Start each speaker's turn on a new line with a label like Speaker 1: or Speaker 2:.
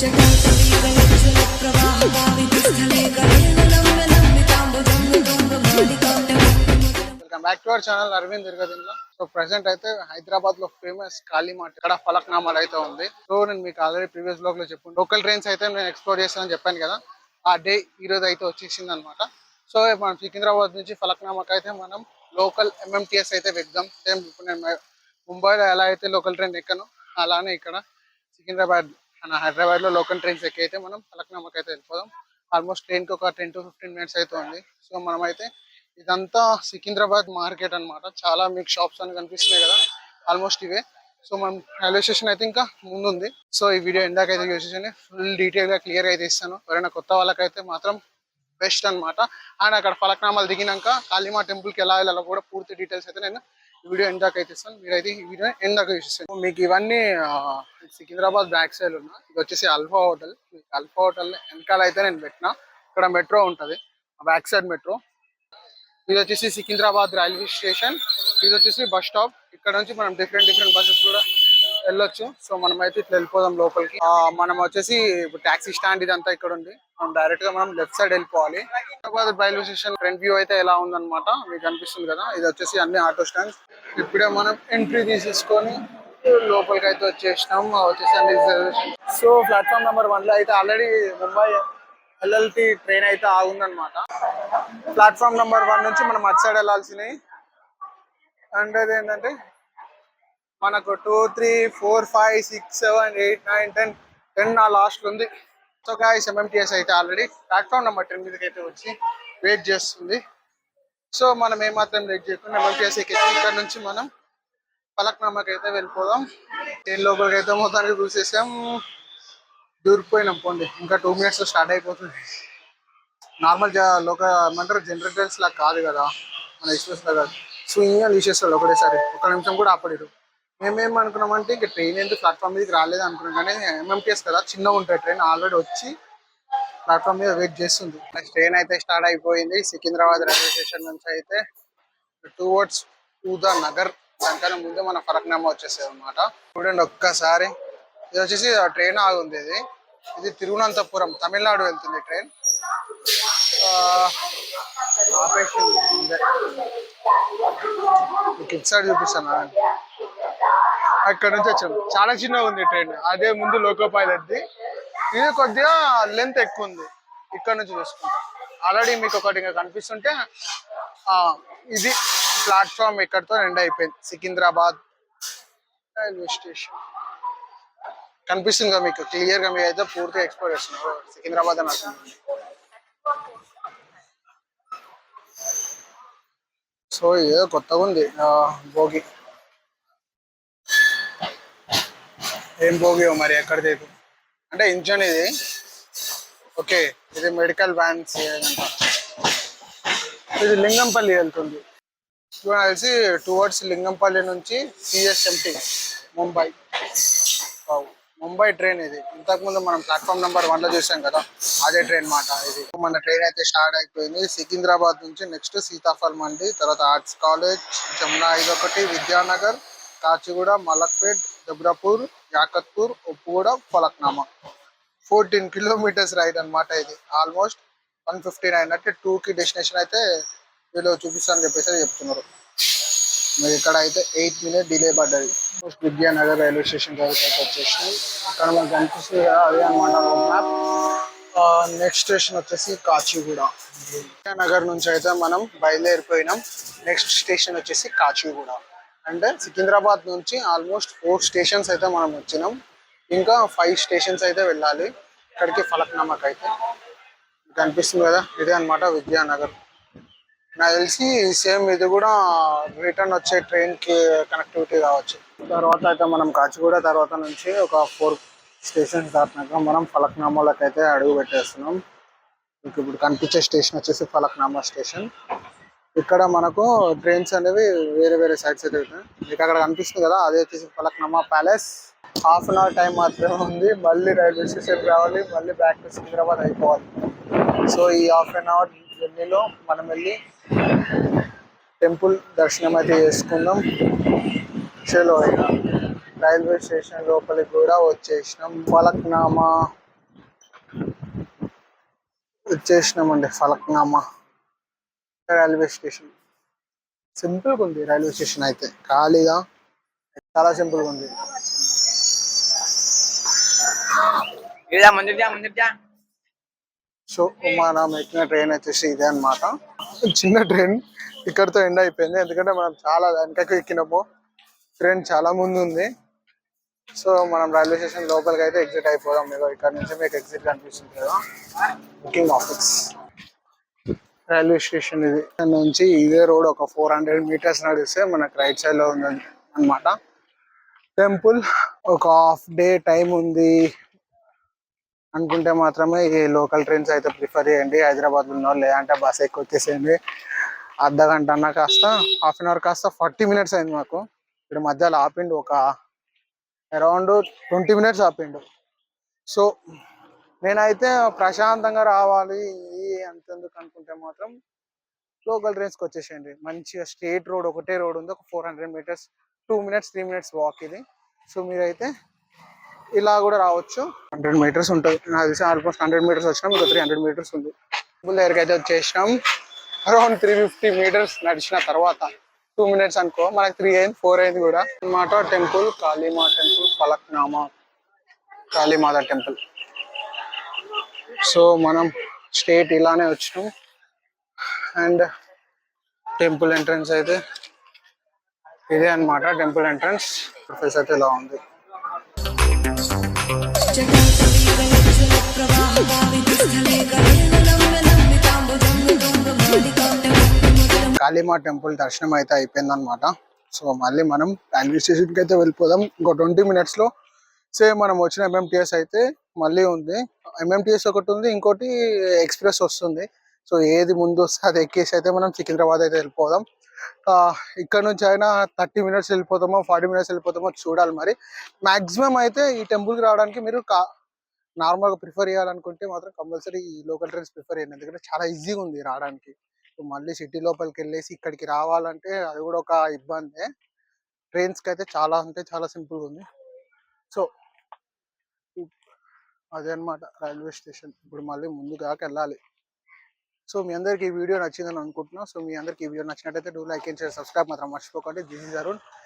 Speaker 1: Back to our channel Arvind దిర్గదిన్లో so present అయితే హైదరాబాద్లో famous కాళీమాట్ ఇక్కడ ఫలక్నామాలు అయితే ఉంది. సో నేను మీకు ఆల్రెడీ ప్రీవియస్ బ్లాగ్లో చెప్పాను. లోకల్ ట్రైన్స్ అయితే నేను ఎక్స్ప్లోర్ చేస్తానని చెప్పాను కదా. ఆ డే ఈ రోజు అయితే వచ్చేసింది అనమాట సో మనం సికింద్రాబాద్ నుంచి ఫలక్నామాకి అయితే మనం లోకల్ ఎంఎంటీఎస్ అయితే వెళ్దాం. సేమ్ ఇప్పుడు నేను ముంబైలో ఎలా అయితే లోకల్ ట్రైన్ ఎక్కను అలానే ఇక్కడ సికింద్రాబాద్ మన హైదరాబాద్లో లోకల్ ట్రైన్స్ ఎక్కి అయితే మనం ఫలక్నామాకి అయితే వెళ్ళిపోదాం. ఆల్మోస్ట్ ట్రైన్కి ఒక టెన్ టు ఫిఫ్టీన్ మినిట్స్ అయితే ఉంది సో మనం అయితే ఇదంతా సికింద్రాబాద్ మార్కెట్ అన్నమాట. చాలా మీకు షాప్స్ అని కనిపిస్తున్నాయి కదా. ఆల్మోస్ట్ ఇవే. సో మనం రైల్వే స్టేషన్ అయితే ఇంకా ముందుంది. సో ఈ వీడియో ఎందాక అయితే చూసేసి ఫుల్ డీటెయిల్గా క్లియర్ అయితే ఇస్తాను. ఎవరైనా కొత్త వాళ్ళకైతే మాత్రం బెస్ట్ అన్నమాట. అండ్ అక్కడ ఫలక్నామాలు దిగినాక కాళీమా టెంపుల్కి ఎలా వెళ్ళాలో కూడా పూర్తి డీటెయిల్స్ అయితే నేను ఈ వీడియో ఎందాక అయితే ఇస్తాను. మీరైతే ఈ వీడియో ఎందాక చూసేస్తాను మీకు ఇవన్నీ సికింద్రాబాద్ బ్యాక్ సైడ్ ఉన్నా ఇది వచ్చేసి అల్ఫా హోటల్. అల్ఫా హోటల్ వెనకాల అయితే నేను పెట్టిన. ఇక్కడ మెట్రో ఉంటది బ్యాక్ సైడ్ మెట్రో. ఇది వచ్చేసి సికింద్రాబాద్ రైల్వే స్టేషన్. ఇది వచ్చేసి బస్ స్టాప్. ఇక్కడ నుంచి మనం డిఫరెంట్ డిఫరెంట్ బస్సెస్ కూడా వెళ్ళొచ్చు. సో మనం అయితే ఇట్లా వెళ్ళిపోదాం లోపలికి. మనం వచ్చేసి ఇప్పుడు టాక్సీ స్టాండ్ ఇదంతా ఇక్కడ ఉంది. మనం డైరెక్ట్గా మనం లెఫ్ట్ సైడ్ వెళ్ళిపోవాలి. Hyderabad railway station front view అయితే ఎలా ఉందన్నమాట మీకు అనిపిస్తుంది కదా? ఇది వచ్చేసి అన్ని ఆటో స్టాండ్స్ ఇప్పుడే మనం ఎంట్రీ తీసేసుకొని లోపలికి అయితే వచ్చేసినాం వచ్చేసి రిజర్వేషన్ సో ప్లాట్ఫామ్ నెంబర్ వన్లో అయితే ఆల్రెడీ ముంబై ఎల్ఎల్టి ట్రైన్ అయితే ఆగుందన్నమాట. ప్లాట్ఫామ్ నెంబర్ వన్ నుంచి మనం అటు సైడ్ వెళ్ళాల్సినవి. అండ్ అది ఏంటంటే మనకు two three four five six seven eight nine ten ten నా లాస్ట్ ఉంది. సో గాయస్ ఎంఎంటీఎస్ అయితే ఆల్రెడీ ప్లాట్ఫామ్ నెంబర్ టెన్ మీదకి అయితే వచ్చి వెయిట్ చేస్తుంది. సో మనం ఏమాత్రం వెయిట్ చేయకుండా ఎంఎంటీఎస్ ఎక్కి ఇక్కడ నుంచి మనం పలక్నామాకి అయితే వెళ్ళిపోదాం. ట్రైన్ లోపలికి అయితే మొత్తానికి చూసేసాం. దూరిపోయినాం పోండి. ఇంకా టూ మినిట్స్ స్టార్ట్ అయిపోతుంది. నార్మల్ లోక ఏమంటారు? జనరేటర్స్ లా కాదు కదా. మన ఎక్స్ప్రెస్ లా కాదు స్వింగ్ తీసేస్తాడు ఒకటేసారి. ఒక నిమిషం కూడా ఆపలేరు. మేమేం అనుకున్నామంటే ఇంకా ట్రైన్ ఏంటి? ప్లాట్ఫామ్ మీదకి రాలేదు అనుకున్నాం. కానీ ఎంఎంటీఎస్ కదా. చిన్నగా ఉంటాయి ట్రైన్ ఆల్రెడీ వచ్చి ప్లాట్ఫామ్ మీద వెయిట్ చేస్తుంది. నెక్స్ట్ ట్రైన్ అయితే స్టార్ట్ అయిపోయింది. సికింద్రాబాద్ రైల్వే స్టేషన్ నుంచి అయితే టువర్డ్స్ ద నగర్. దానికన్నా ముందే మన ఫరక్నామా వచ్చేసేది అనమాట చూడండి ఒక్కసారి. ఇది వచ్చేసి ట్రైన్ ఆగుంది ఇది. ఇది తిరువనంతపురం తమిళనాడు వెళ్తుంది ట్రైన్ ఆపేషన్ ముందే. మీకు ఇటు సైడ్ చూపిస్తాను. అక్కడ నుంచి వచ్చాం చాలా చిన్నగా ఉంది ట్రైన్ అదే ముందు లోకో పైలట్ది ఇది కొద్దిగా లెంత్ ఎక్కువ ఉంది. ఇక్కడ నుంచి చూసుకుంటాం. ఆల్రెడీ మీకు ఒకటి ఇంకా కనిపిస్తుంటే ఇది. ప్లాట్ఫామ్ ఇక్కడతో ఎండ్ అయిపోయింది? Secunderabad railway station. కనిపిస్తుంది కదా మీకు క్లియర్గా మీకు అయితే పూర్తిగా ఎక్స్ప్లోర్ చేస్తున్నారు. సికింద్రాబాద్ అని వస్తుంది సో ఏదో కొత్తగా ఉంది భోగి. ఏం భోగి మరి ఎక్కడ లేదు అంటే ఇంజన్ ఇది. ఓకే ఇది మెడికల్ వ్యాన్స్ ఇది లింగంపల్లి వెళ్తుంది. నాకు తెలిసి టువర్డ్స్ లింగంపల్లి నుంచి సిఎస్ఎంటి ముంబై. ముంబై ట్రైన్ ఇది. ఇంతకుముందు మనం ప్లాట్ఫామ్ నెంబర్ వన్లో చూసాం కదా అదే ట్రైన్ మాట ఇది. మన ట్రైన్ అయితే స్టార్ట్ అయిపోయింది. సికింద్రాబాద్ నుంచి నెక్స్ట్ సీతాఫల్ మండి తర్వాత ఆర్ట్స్ కాలేజ్ జమునా ఇదొకటి Vidyanagar Kacheguda Malakpet Jabrapur Yakutpura Uppuguda Falaknuma. Fourteen kilometres ride అన్నమాట ఇది. ఆల్మోస్ట్ వన్ ఫిఫ్టీ నైన్ అంటే టూ కి డెస్టినేషన్ అయితే వీళ్ళు చూపిస్తానని చెప్పేసి చెప్తున్నారు. మీరు ఇక్కడ అయితే ఎయిట్ మినిట్ డిలే పడ్డది విద్యానగర్ రైల్వే స్టేషన్ దగ్గరికి అయితే వచ్చేసి ఇక్కడ మనకు కనిపిస్తుంది కదా అదే అనమాట మ్యాప్ నెక్స్ట్ స్టేషన్ వచ్చేసి కాచిగూడ. విద్యానగర్ నుంచి అయితే మనం బయలుదేరిపోయినాం. నెక్స్ట్ స్టేషన్ వచ్చేసి కాచిగూడ. అంటే సికింద్రాబాద్ నుంచి ఆల్మోస్ట్ ఫోర్ స్టేషన్స్ అయితే మనం వచ్చినాం. ఇంకా ఫైవ్ స్టేషన్స్ అయితే వెళ్ళాలి. ఇక్కడికి ఫలక్నామాకి అయితే కనిపిస్తుంది కదా ఇదే అన్నమాట విద్యానగర్. నాకు తెలిసి సేమ్ ఇది కూడా రిటర్న్ వచ్చే ట్రైన్కి కనెక్టివిటీ కావచ్చు. తర్వాత అయితే మనం కాచిగూడ తర్వాత నుంచి ఒక ఫోర్ స్టేషన్స్ దాటినాక మనం ఫలక్నామాలకు అయితే అడుగు పెట్టేస్తున్నాం. మీకు ఇప్పుడు కనిపించే స్టేషన్ వచ్చేసి ఫలక్నామా స్టేషన్. ఇక్కడ మనకు ట్రైన్స్ అనేవి వేరే వేరే సైడ్స్ అయితే ఉంటాయి మీకు అక్కడ కనిపిస్తుంది కదా అది వచ్చేసి Falaknuma palace. Half an hour time మాత్రమే ఉంది. మళ్ళీ రైల్వే స్టేషన్ రావాలి. మళ్ళీ బ్యాక్ టు సికింద్రాబాద్ అయిపోవాలి. సో ఈ హాఫ్ అన్ అవర్ జర్నీలో మనం వెళ్ళి టెంపుల్ దర్శనం అయితే చేసుకుందాం చలో రైల్వే స్టేషన్ లోపలికి కూడా వచ్చేసినాం. ఫలక్నామా వచ్చేసినామండి ఫలక్నామా రైల్వే స్టేషన్. సింపుల్గా ఉంది రైల్వే స్టేషన్ అయితే. ఖాళీగా చాలా సింపుల్గా ఉంది.
Speaker 2: ఇదా జా జా
Speaker 1: సో మనం ఎక్కిన ట్రైన్ వచ్చేసి ఇదే అన్నమాట. చిన్న ట్రైన్ ఇక్కడితో ఎండ్ అయిపోయింది. ఎందుకంటే మనం చాలా వెనకకు ఎక్కినప్పుడు ట్రైన్ చాలా ముందు ఉంది. సో మనం రైల్వే స్టేషన్ లోపలికి అయితే ఎగ్జిట్ అయిపోదాం. మీరు ఇక్కడ నుంచి మీకు ఎగ్జిట్ కనిపిస్తుంది కదా. బుకింగ్ ఆఫీస్ రైల్వే స్టేషన్ ఇది. ఇక్కడ నుంచి ఇదే రోడ్ ఒక ఫోర్ హండ్రెడ్ మీటర్స్ నడిస్తే మనకు రైట్ సైడ్లో ఉంది అన్నమాట టెంపుల్ ఒక హాఫ్ డే టైం ఉంది. అనుకుంటే మాత్రమే ఈ లోకల్ ట్రైన్స్ అయితే ప్రిఫర్ చేయండి. హైదరాబాద్ ఉన్న వాళ్ళు లేదంటే బస్ ఎక్కువ వచ్చేసేయండి అర్ధ గంట అన్న కాస్త హాఫ్ అన్ అవర్ కాస్త ఫార్టీ మినిట్స్ అయింది మాకు. ఇక్కడ మధ్యలో ఆపిండు ఒక అరౌండ్ ట్వంటీ మినిట్స్ ఆపిండు. సో నేనైతే ప్రశాంతంగా రావాలి. అంతెందుకు అనుకుంటే మాత్రం లోకల్ ట్రైన్స్కి వచ్చేసేయండి. మంచిగా స్ట్రేట్ రోడ్ ఒకటే రోడ్ ఉంది. ఒక four hundred metres two minutes three minutes walk ఇది. సో మీరైతే ఇలా కూడా రావచ్చు. హండ్రెడ్ మీటర్స్ ఉంటుంది. నాకు తెలిసి ఆల్మోస్ట్ హండ్రెడ్ మీటర్స్ వచ్చినాం ఇంకా త్రీ హండ్రెడ్ మీటర్స్ ఉంది. టెంపుల్ దగ్గరికి అయితే వచ్చేసినాం అరౌండ్ త్రీ ఫిఫ్టీ మీటర్స్ నడిచిన తర్వాత టూ మినిట్స్ అనుకో మనకి త్రీ అయింది ఫోర్ అయింది కూడా. అన్నమాట temple Kalima temple Falaknuma Kalimata temple so మనం స్టేట్ ఇలానే వచ్చినాం. అండ్ టెంపుల్ ఎంట్రన్స్ అయితే ఇదే అన్నమాట. టెంపుల్ ఎంట్రన్స్ ఫేస్ అయితే ఇలా ఉంది. కాళీమా టెంపుల్ దర్శనం అయితే అయిపోయింది అనమాట సో మళ్ళీ మనం రైల్వే స్టేషన్కి అయితే వెళ్ళిపోదాం. ఇంకో ట్వంటీ మినిట్స్లో సేమ్ మనం వచ్చిన ఎంఎంటిఎస్ అయితే మళ్ళీ ఉంది. ఎంఎంటిఎస్ ఒకటి ఉంది ఇంకోటి ఎక్స్ప్రెస్ వస్తుంది. సో ఏది ముందు వస్తే అది ఎక్కేసి అయితే మనం సికింద్రాబాద్ అయితే వెళ్ళిపోదాం. ఇక్కడ నుంచి అయినా థర్టీ మినిట్స్ వెళ్ళిపోతామో ఫార్టీ మినిట్స్ వెళ్ళిపోతామో చూడాలి మరి. మాక్సిమం అయితే ఈ టెంపుల్కి రావడానికి మీరు కా నార్మల్గా ప్రిఫర్ చేయాలనుకుంటే మాత్రం కంపల్సరీ ఈ లోకల్ ట్రైన్స్ ప్రిఫర్ చేయండి. ఎందుకంటే చాలా ఈజీగా ఉంది రావడానికి. మళ్ళీ సిటీ లోపలికి వెళ్ళేసి ఇక్కడికి రావాలంటే అది కూడా ఒక ఇబ్బందే. ట్రైన్స్కి అయితే చాలా అంటే చాలా సింపుల్గా ఉంది. సో అదే అన్నమాట రైల్వే స్టేషన్. ఇప్పుడు మళ్ళీ ముందుగా వెళ్ళాలి సో మీ అందరికి ఈ వీడియో నచ్చిందని అనుకుంటున్నా. సో మీ అందరికి ఈ వీడియో నచ్చినట్టయితే do like and share subscribe మాత్రం మర్చిపోకండి. This is Arun.